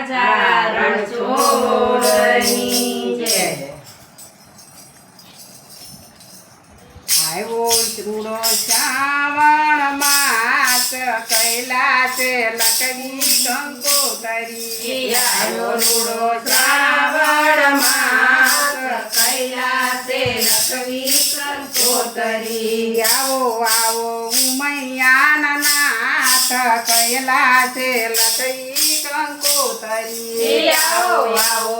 રાજા રણછોડની જય આવ્યો ચૂડો શ્રાવણ માસ કૈલાસે લટવી કંકોતરી આવ્યો રૂડો શ્રાવણ માસ કૈલાસે લખવી કંકોતરી આવો આવો ઉમૈયાના નાથ કૈલાસે લટવી કંકોતરી આવો આવો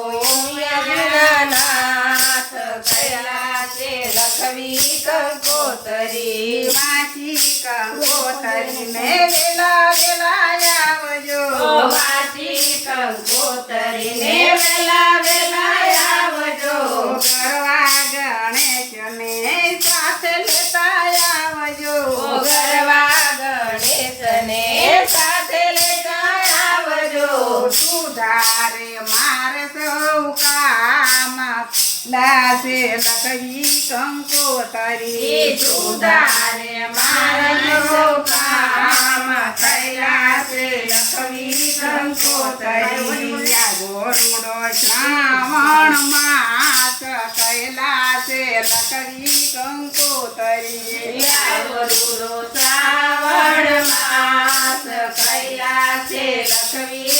કયા છે લખવી કંકોતરી વાંચી કંકોતરી મે વેલા વેલા આવજો વાસી કંકોતરી ને વેલા સુધારે મારે સૌ કામ. લાસે લખવી કંકોતરી સુધારે મારા કામ. કૈલાસે લખવી કંકોતરી ગોરુડો શ્રાવણ માસ કૈલાસે લખવી કંકોતરી ગરુડો શ્રાવણ માસ કૈલાસે લખવી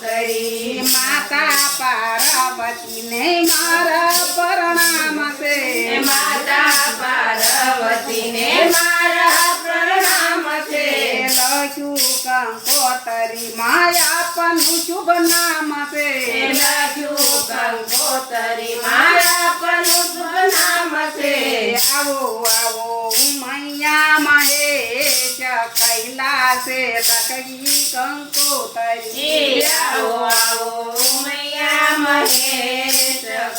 કંકોતરી માતા પાર્વતીને મારા પ્રણામ છે માતા પાર્વતીને મારા પ્રણામ છે લખ્યું કંકોતરી માયાપનું શુભ નામ છે લખ્યું કંકોતરી મારા પણ શુભ નામ છે આવો આવો મૈયા મહેશ કૈલાસે લખી કંકોતરી. આવો આવો ઉમૈયા મહેશ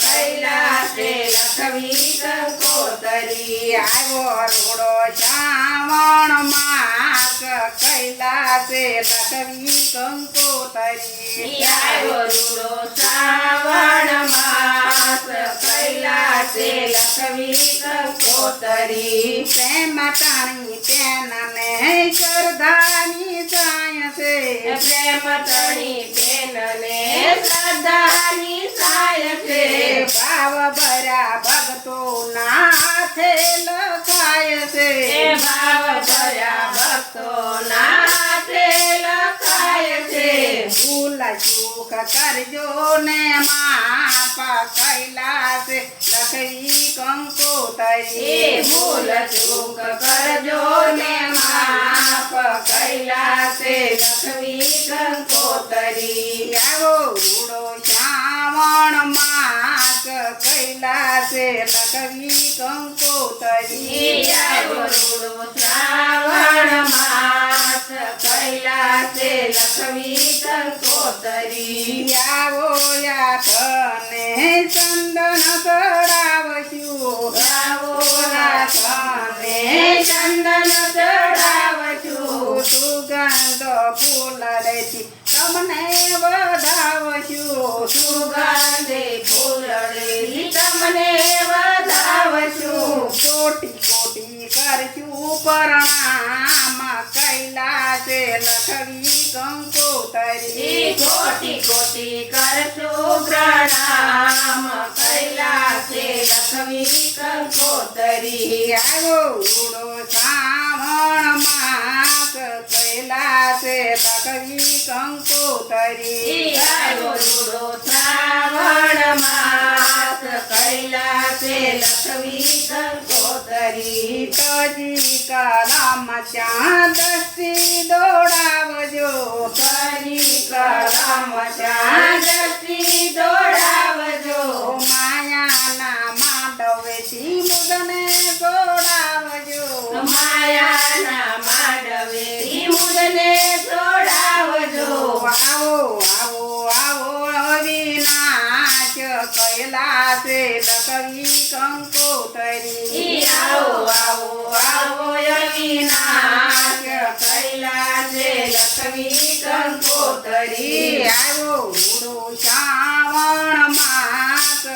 કૈલાસે લખવી કંકોતરી આવો રૂડો શ્રાવણ માસ કૈલાસે લખવી કંકોતરી આવ્યો રૂડો શ્રાવણ માસ કૈલાસે લખવી કંકોતરી પ્રેમ ટાણી પેનને શ્રદ્ધાની સાય છે પ્રેમ તણી બેનને સાય છે ભાવ ભર્યા ભગતો નાથે લખાય છે ભાવ ભર્યા ભક્તો નાથે લખાય છે ભૂલ ચૂક કરજો ને માપ કૈલાસે લખી કંકોતરી તરી. ભૂલ ચૂક કરજો ને માપ કૈલાસે લખવી કંકોતરી આવો કૈલાસે લખવી કંકોતરી શ્રાવણ માસ કૈલાસે લખવી કંકોતરી આવો યાતને ચંદન કરાવશું આવો નાથને ચંદન કરાવશું સુગંધ ફૂલડેથી તમને કરશું પ્રણામ કૈલાસે લખવી કંકોતરી કોટી કોટી કરશો પ્રણામ કૈલાસે લખવી કંકોતરી આવો ઉડો શ્રાવણ માસ કૈલાસે લખવી કંકોતરી આવો ઉડો શ્રાવણ માસ કૈલાસે લખવી કંકોતરી તજી કલમ દસ્તી દોડાવજો કરી કલમ ચાંદસી દોડાવજો. માયાના માંડવેથી મુદને અવિનાશ છે લખવી કંકોતરી. આવો આવો આવો અવિનાશ કંકોતરી. આવો. ઉડો શ્રાવણ માસ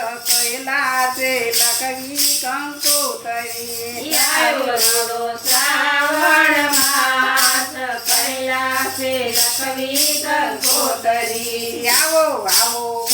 કંકોતરી. ઈ આવ્યો રૂડો શ્રાવણ માસ કૈલાસે છે લખવી કંકોતરી. આવો આવો.